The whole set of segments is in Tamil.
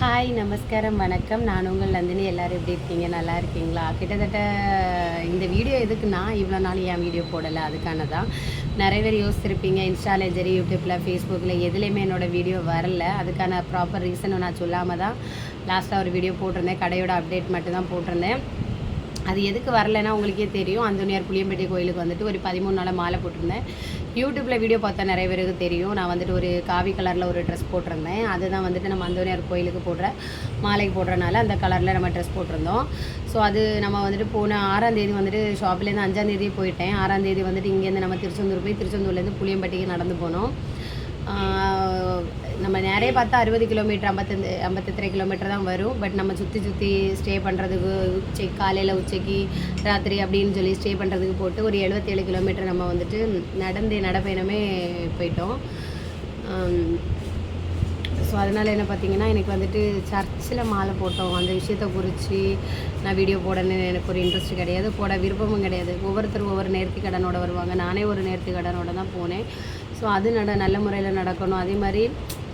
ஹாய் நமஸ்காரம் வணக்கம். நான் உங்கள் நந்தினி. எல்லோரும் எப்படி இருக்கீங்க? நல்லா இருக்கீங்களா? கிட்டத்தட்ட இந்த வீடியோ எதுக்குன்னா இவ்வளோ நாள் ஏன் வீடியோ போடலை? அதுக்கான தான் நிறைய பேர் யோசிச்சிருப்பீங்க. இன்ஸ்டாவில் சரி யூடியூப்பில் ஃபேஸ்புக்கில் எதுலேயுமே என்னோடய வீடியோ வரல. அதுக்கான ப்ராப்பர் ரீசனும் நான் சொல்லாமல் தான் லாஸ்ட்டாக ஒரு வீடியோ போட்டிருந்தேன். கடையோட அப்டேட் மட்டும் தான் போட்டிருந்தேன். அது எதுக்கு வரலைன்னா உங்களுக்கே தெரியும். அந்தோனியார் புளியம்பட்டி கோயிலுக்கு வந்துட்டு ஒரு பதிமூணு நாள் மாலை போட்டிருந்தேன். யூடியூப்பில் வீடியோ பார்த்தா நிறைய பேருக்கு தெரியும். நான் வந்துட்டு ஒரு காவி கலரில் ஒரு ட்ரெஸ் போட்டிருந்தேன். அதுதான் வந்துட்டு நம்ம அந்தோனியார் கோயிலுக்கு போடுற மாலைக்கு போடுறனால அந்த கலரில் நம்ம ட்ரெஸ் போட்டிருந்தோம். ஸோ அது நம்ம வந்துட்டு போன ஆறாம் தேதி வந்துட்டு ஷாப்லேருந்து அஞ்சாம் தேதி போயிட்டேன். ஆறாம் தேதி வந்துட்டு இங்கேருந்து நம்ம திருச்செந்தூர் போய் திருச்செந்தூர்லேருந்து புளியம்பட்டிக்கு நடந்து போனோம். நம்ம நிறைய பார்த்தா அறுபது கிலோமீட்டர் ஐம்பத்தஞ்சு ஐம்பத்தெத்தரை கிலோமீட்டர் தான் வரும். பட் நம்ம சுற்றி சுற்றி ஸ்டே பண்ணுறதுக்கு உச்சி காலையில் உச்சைக்கு ராத்திரி அப்படின்னு சொல்லி ஸ்டே பண்ணுறதுக்கு போட்டு ஒரு எழுபத்தேழு கிலோமீட்டர் நம்ம வந்துட்டு நடந்து நடப்பயணமே போயிட்டோம். ஸோ அதனால் என்ன பார்த்தீங்கன்னா எனக்கு வந்துட்டு சர்ச்சில் மாலை போட்டோம். அந்த விஷயத்தை குறித்து நான் வீடியோ போடணும்னு எனக்கு ஒரு இன்ட்ரெஸ்ட் கிடையாது. போட விருப்பமும் கிடையாது. ஒவ்வொருத்தரும் ஒவ்வொரு நேர்த்தி கடனோட வருவாங்க. நானே ஒரு நேர்த்தி கடனோட தான் போனேன். ஸோ அது நட நல்ல முறையில் நடக்கணும். அதே மாதிரி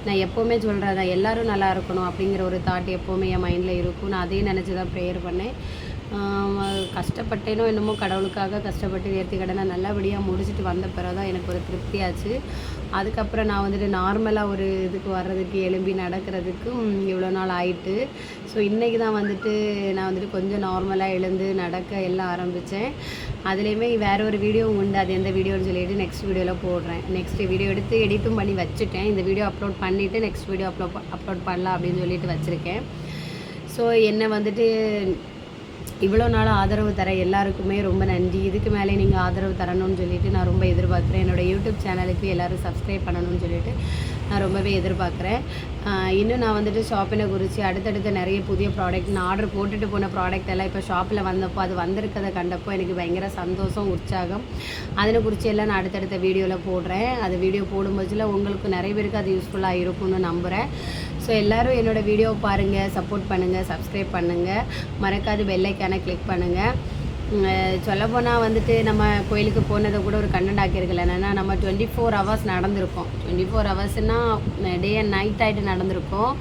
நான் எப்போவுமே சொல்கிறேன் எல்லோரும் நல்லா இருக்கணும் அப்படிங்கிற ஒரு தாட் எப்போவுமே என் மைண்டில் இருக்கும். நான் அதையும் நினச்சி தான் ப்ரேயர் பண்ணேன். கஷ்டப்பட்டேனோ என்னமோ கடவுளுக்காக கஷ்டப்பட்டு நேர்த்தி கடனை நல்லபடியாக முடிச்சுட்டு வந்த பிறகு தான் எனக்கு ஒரு திருப்தியாச்சு அதுக்கப்புறம் நான் வந்துட்டு நார்மலாக ஒரு இதுக்கு வர்றதுக்கு எலும்பி நடக்கிறதுக்கும் இவ்வளோ நாள் ஆயிட்டு ஸோ இன்றைக்கி தான் வந்துட்டு நான் வந்துட்டு கொஞ்சம் நார்மலாக எழுந்து நடக்க எல்லாம் ஆரம்பித்தேன் அதுலேயுமே வேறு ஒரு வீடியோ உண்டு அது எந்த வீடியோன்னு சொல்லிட்டு நெக்ஸ்ட் வீடியோவில் போடுறேன். நெக்ஸ்ட் வீடியோ எடுத்து எடிட்டும் பண்ணி வச்சுட்டேன். இந்த வீடியோ அப்லோட் பண்ணிவிட்டு நெக்ஸ்ட் வீடியோ அப்லோட் அப்லோட் பண்ணலாம் அப்படின்னு சொல்லிட்டு வச்சுருக்கேன். ஸோ என்னை வந்துட்டு இவ்வளோ நாள் ஆதரவு தர எல்லாருக்குமே ரொம்ப நன்றி. இதுக்கு மேலே நீங்கள் ஆதரவு தரணும்னு சொல்லிட்டு நான் ரொம்ப எதிர்பார்க்குறேன். என்னோடய யூடியூப் சேனலுக்கு எல்லோரும் சப்ஸ்கிரைப் பண்ணணும்னு சொல்லிட்டு நான் ரொம்பவே எதிர்பார்க்குறேன். இன்னும் நான் வந்துட்டு ஷாப்பினை குறித்து அடுத்தடுத்த நிறைய புதிய ப்ராடக்ட் நான் ஆர்டர் போட்டுட்டு போன ப்ராடக்ட் எல்லாம் இப்போ ஷாப்பில் வந்தப்போ அது வந்திருக்கதை கண்டப்போ எனக்கு பயங்கர சந்தோஷம் உற்சாகம். அதனை குறித்து எல்லாம் நான் அடுத்தடுத்த வீடியோவில் போடுறேன். அது வீடியோ போடும்போதில் உங்களுக்கு நிறைய பேருக்கு அது யூஸ்ஃபுல்லாக இருக்கும்னு நம்புகிறேன் ஸோ எல்லோரும் என்னோடய வீடியோ பாருங்கள் சப்போர்ட் பண்ணுங்கள் சப்ஸ்கிரைப் பண்ணுங்கள் மறக்காது பெல்லைக்கான கிளிக் பண்ணுங்கள் சொல்லப்போனால் வந்துட்டு நம்ம கோயிலுக்கு போனதை கூட ஒரு கண்டென்ட் ஆக்கியிருக்கல என்னென்னா நம்ம டுவெண்ட்டி ஃபோர் ஹவர்ஸ் நடந்திருக்கோம் டுவெண்ட்டி ஃபோர் ஹவர்ஸ்னால் டே அண்ட் நைட் ஆகிட்டு நடந்திருக்கோம்.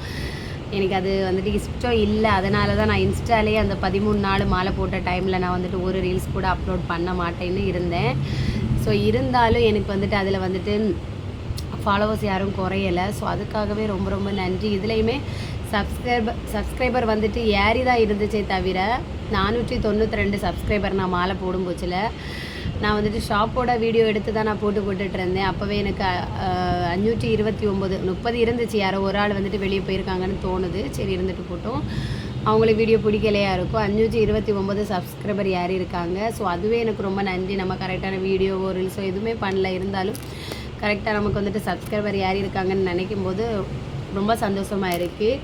எனக்கு அது வந்துட்டு இஷ்டம் இல்லை. அதனால தான் நான் இன்ஸ்டாலே அந்த பதிமூணு நாள் மாலை போட்ட டைமில் நான் வந்துட்டு ஒரு ரீல்ஸ் கூட அப்லோட் பண்ண மாட்டேன்னு இருந்தேன். ஸோ இருந்தாலும் எனக்கு வந்துட்டு அதில் வந்துட்டு ஃபாலோவர்ஸ் யாரும் குறையலை. ஸோ அதுக்காகவே ரொம்ப ரொம்ப நன்றி. இதுலேயுமே சப்ஸ்கிரைபர் சப்ஸ்கிரைபர் வந்துட்டு ஏறி தான் இருந்துச்சே தவிர நானூற்றி தொண்ணூற்றி ரெண்டு சப்ஸ்கிரைபர் நான் மாலை போடும் போச்சில். நான் வந்துட்டு ஷாப்போட வீடியோ எடுத்து தான் நான் போட்டு போட்டுட்டு இருந்தேன். அப்போவே எனக்கு அஞ்சூற்றி இருபத்தி ஒம்பது முப்பது இருந்துச்சு. யாரோ ஒரு ஆள் வந்துட்டு வெளியே போயிருக்காங்கன்னு தோணுது. சரி இருந்துட்டு போட்டோம். அவங்களுக்கு வீடியோ பிடிக்கலையா இருக்கும் அஞ்சூற்றி இருபத்தி ஒம்பது சப்ஸ்கிரைபர் யார் இருக்காங்க. ஸோ அதுவே எனக்கு ரொம்ப நன்றி. நம்ம கரெக்டான வீடியோவோ ரீல்ஸோ எதுவுமே பண்ணல. இருந்தாலும் கரெக்டாக நமக்கு வந்துட்டு சப்ஸ்கிரைபர் யார் இருக்காங்கன்னு நினைக்கும் போது ரொம்ப சந்தோஷமாக இருக்குது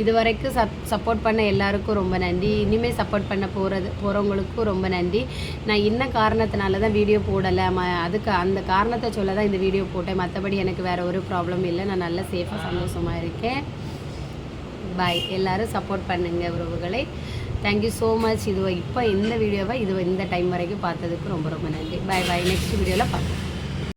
இது வரைக்கும் சப் சப்போர்ட் பண்ண எல்லாருக்கும் ரொம்ப நன்றி. இனிமேல் சப்போர்ட் பண்ண போகிறது போகிறவங்களுக்கும் ரொம்ப நன்றி. நான் இன்ன காரணத்தினால தான் வீடியோ போடலை. ம அதுக்கு அந்த காரணத்தை சொல்ல தான் இந்த வீடியோ போட்டேன். மற்றபடி எனக்கு வேறு ஒரு ப்ராப்ளம் இல்லை. நான் நல்லா சேஃபாக சந்தோஷமாக இருக்கேன். பாய் எல்லோரும் சப்போர்ட் பண்ணுங்கள் உறவுகளை. தேங்க்யூ ஸோ மச் இது இப்போ இந்த வீடியோவை இது இந்த டைம் வரைக்கும் பார்த்ததுக்கு ரொம்ப ரொம்ப நன்றி. பாய் பாய் நெக்ஸ்ட் வீடியோவில் பார்க்கலாம்.